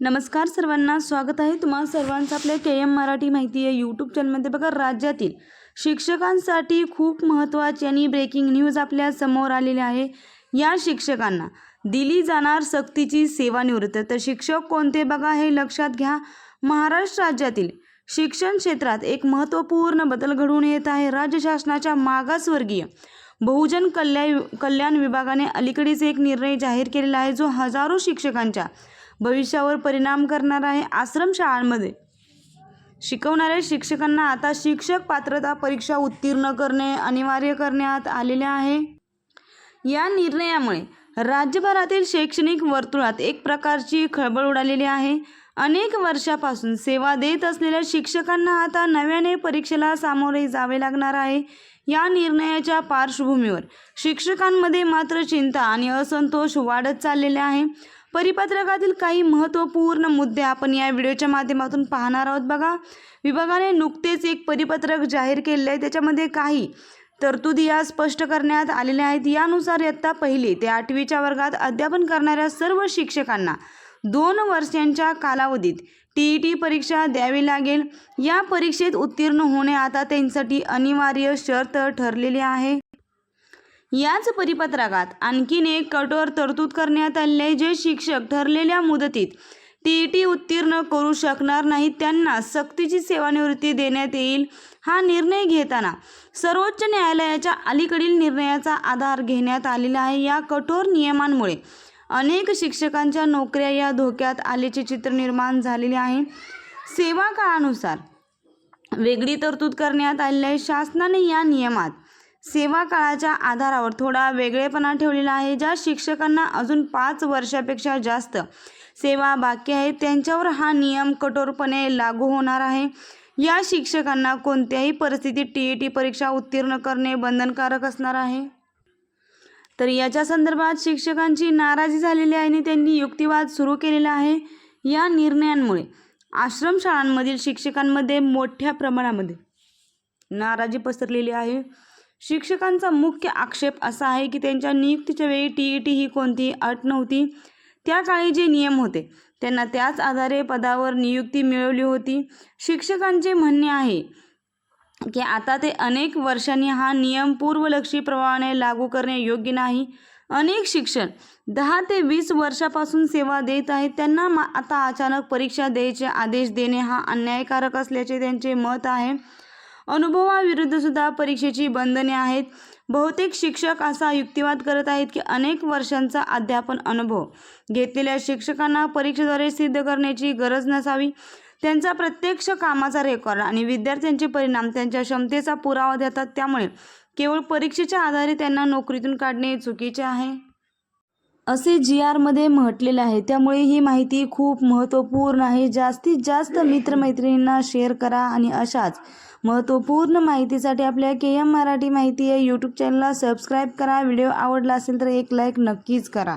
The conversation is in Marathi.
नमस्कार सर्वांना स्वागत आहे तुम्हा सर्वांचं आपल्या के एम मराठी माहिती आहे यूट्यूब चॅनलमध्ये बघा राज्यातील शिक्षकांसाठी खूप महत्त्वाची आणि ब्रेकिंग न्यूज आपल्यासमोर आलेली आहे. या शिक्षकांना दिली जाणार सक्तीची सेवानिवृत्त. तर शिक्षक कोणते? बघा हे लक्षात घ्या. महाराष्ट्र राज्यातील शिक्षण क्षेत्रात एक महत्त्वपूर्ण बदल घडून येत आहे. राज्य शासनाच्या मागासवर्गीय बहुजन कल्याण कल्याण विभागाने अलीकडेच एक निर्णय जाहीर केलेला आहे जो हजारो शिक्षकांच्या भविष्यावर परिणाम करणार आहे आश्रम शाळांमध्ये शिकवणाऱ्या शिक्षकांना आता शिक्षक पात्रता परीक्षा उत्तीर्ण करणे अनिवार्य करण्यात आलेले आहे. या निर्णयामुळे राज्यभरातील शैक्षणिक वर्तुळात एक प्रकारची खळबळ उडालेली आहे. अनेक वर्षापासून सेवा देत असलेल्या शिक्षकांना आता नव्याने परीक्षेला सामोरे जावे लागणार आहे. या निर्णयाच्या पार्श्वभूमीवर शिक्षकांमध्ये मात्र चिंता आणि असंतोष वाढत चाललेले आहे. परिपत्रकातील काही महत्त्वपूर्ण मुद्दे आपण या व्हिडिओच्या माध्यमातून पाहणार आहोत. बघा विभागाने नुकतेच एक परिपत्रक जाहीर केले आहे. त्याच्यामध्ये काही तरतुदी या स्पष्ट करण्यात आलेल्या आहेत. यानुसार इयत्ता पहिली ते आठवीच्या वर्गात अध्यापन करणाऱ्या सर्व शिक्षकांना दोन वर्षांच्या कालावधीत टी ई टी परीक्षा द्यावी लागेल. या परीक्षेत उत्तीर्ण होणे आता त्यांसाठी अनिवार्य शर्त ठरलेली आहे. याच परिपत्रकात आणखीन एक कठोर तरतूद करण्यात आली आहे जे शिक्षक ठरलेल्या मुदतीत टी ई टी उत्तीर्ण करू शकणार नाहीत त्यांना सक्तीची सेवानिवृत्ती देण्यात येईल हा निर्णय घेताना सर्वोच्च न्यायालयाच्या अलीकडील निर्णयाचा आधार घेण्यात आलेला आहे. या कठोर नियमांमुळे अनेक शिक्षकांच्या नोकऱ्या या धोक्यात आल्याचे चित्र निर्माण झालेले आहे. सेवा काळानुसार वेगळी तरतूद करण्यात आलेली आहे. शासनाने या नियमात सेवा काळाच्या आधारावर थोडा वेगळेपणा ठेवलेला आहे ज्या शिक्षकांना अजून पाच वर्षापेक्षा जास्त सेवा बाकी आहे त्यांच्यावर हा नियम कठोरपणे लागू होणार आहे. या शिक्षकांना कोणत्याही परिस्थितीत टी ई टी परीक्षा उत्तीर्ण करणे बंधनकारक असणार आहे. तर याच्या संदर्भात शिक्षकांची नाराजी झालेली आहे आणि त्यांनी युक्तिवाद सुरू केलेला आहे. या निर्णयांमुळे आश्रमशाळांमधील शिक्षकांमध्ये मोठ्या प्रमाणामध्ये नाराजी पसरलेली आहे. शिक्षकांचा मुख्य आक्षेप असा आहे की त्यांच्या नियुक्तीच्या वेळी टी ई टी ही कोणतीही अट नव्हती. त्या काळी जे नियम होते त्यांना त्याच आधारे पदावर नियुक्ती मिळवली होती. शिक्षकांचे म्हणणे आहे की आता ते अनेक वर्षांनी हा नियम पूर्वलक्षी प्रभावाने लागू करणे योग्य नाही. अनेक शिक्षण दहा ते वीस वर्षापासून सेवा देत आहेत. त्यांना मा आता अचानक परीक्षा द्यायचे आदेश देणे हा अन्यायकारक असल्याचे त्यांचे मत आहे. अनुभवाविरुद्ध सुद्धा परीक्षेची बंधने आहेत. बहुतेक शिक्षक असा युक्तिवाद करत आहेत की अनेक वर्षांचा अध्यापन अनुभव घेतलेल्या शिक्षकांना परीक्षेद्वारे सिद्ध करण्याची गरज नसावी. त्यांचा प्रत्यक्ष कामाचा रेकॉर्ड आणि विद्यार्थ्यांचे परिणाम त्यांच्या क्षमतेचा पुरावा देतात. त्यामुळे केवळ परीक्षेच्या आधारे त्यांना नोकरीतून काढणे चुकीचे आहे. असे जी आरमध्ये म्हटलेले आहे. त्यामुळे ही माहिती खूप महत्त्वपूर्ण आहे. जास्तीत जास्त मित्रमैत्रिणींना शेअर करा आणि अशाच महत्त्वपूर्ण माहितीसाठी आपल्या के एम मराठी माहिती या यूट्यूब चॅनलला सबस्क्राईब करा. व्हिडिओ आवडला असेल तर एक लाईक नक्कीच करा.